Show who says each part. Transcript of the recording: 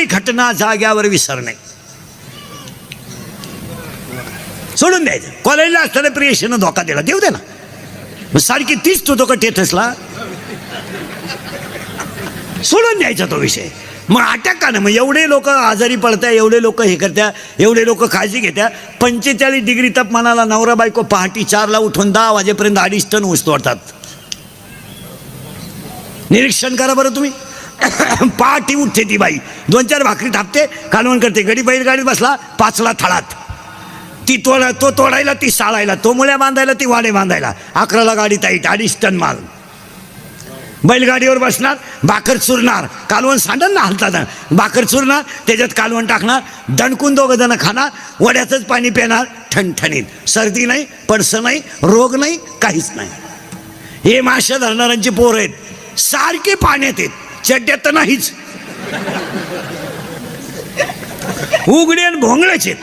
Speaker 1: सगळी घटना जाग्यावर विसरणे. सोडून द्यायचं. कॉलेजला असताना प्रियशीनं धोका दिला. देऊ दे ना. मग सारखी तीच तो धोका टेथसला सोडून द्यायचा तो विषय. मग अटॅक का ना मग एवढे लोक आजारी पडत्या एवढे लोक हे करत्या एवढे लोक काळजी घेत्या. पंचेचाळीस डिग्री तापमानाला नवरा बायको पहाटी चारला उठून दहा वाजेपर्यंत अडीच टन ऊस तोडतात. निरीक्षण करा बरं तुम्ही. पहाटी उठते ती बाई. दोन चार भाकरी थापते कालवण करते. गडी बैलगाडीत बसला पाचला थळात. ती तोडा तो तोडायला ती साळायला तो मुळ्या बांधायला ती वाडे बांधायला. अकराला गाडी ताईट अडीच टन माल. बैलगाडीवर बसणार भाकर चुरणार. कालवण सांडण ना हलतात भाकर चुरणार त्याच्यात कालवण टाकणार दणकून दोघं जण खाणार वड्याचंच पाणी पिणार ठणठणीत. सर्दी नाही पडसं नाही रोग नाही काहीच नाही. हे माश्या धरणाऱ्यांची पोर आहेत. सारखे पाण्यात आहेत. चड्ड्यात तर नाहीच. उघडे आणि भोंगळ्याचे